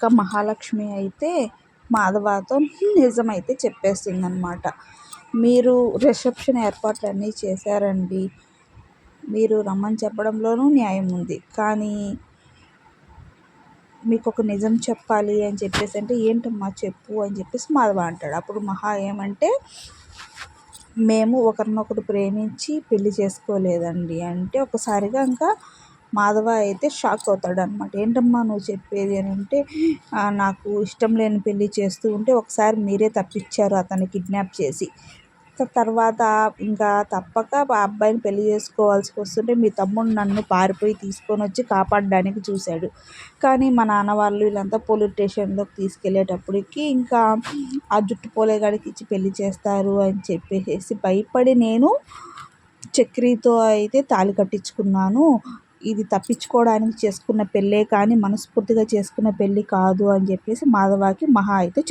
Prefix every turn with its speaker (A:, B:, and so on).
A: ఇంకా మహాలక్ష్మి అయితే మాధవతో నిజమైతే చెప్పేస్తుంది అనమాట మీరు రిసెప్షన్ ఏర్పాట్లు అన్నీ చేశారండి. మీరు రమ్మని చెప్పడంలోనూ న్యాయం ఉంది. కానీ మీకు ఒక నిజం చెప్పాలి అని చెప్పేసి అంటే ఏంటమ్మా చెప్పు అని చెప్పేసి మాధవ అంటాడు. అప్పుడు మహా ఏమంటే మేము ఒకరినొకరు ప్రేమించి పెళ్ళి చేసుకోలేదండి. అంటే ఒకసారిగా ఇంకా మాధవ అయితే షాక్ అవుతాడు అనమాట ఏంటమ్మా నువ్వు చెప్పేది? అని అంటే నాకు ఇష్టం లేని పెళ్ళి చేస్తూ ఉంటే ఒకసారి మీరే తప్పించారు అతన్ని కిడ్నాప్ చేసి. తర్వాత ఇంకా తప్పక ఆ అబ్బాయిని పెళ్ళి చేసుకోవాల్సి వస్తుంటే మీ తమ్ముడు నన్ను పారిపోయి తీసుకొని వచ్చి కాపాడడానికి చూశాడు. కానీ మా నాన్న వాళ్ళు వీళ్ళంతా పోలీస్ స్టేషన్లోకి తీసుకెళ్ళేటప్పటికి ఇంకా ఆ జుట్టు పోలేగాడికి ఇచ్చి పెళ్ళి చేస్తారు అని చెప్పేసి భయపడి నేను చక్రీతో అయితే తాళి కట్టించుకున్నాను. ఇది తప్పించుకోవడానికి చేసుకున్న పెళ్ళే కానీ మనస్ఫూర్తిగా చేసుకున్న పెళ్ళి కాదు అని చెప్పేసి మాధవకి మహా అయితే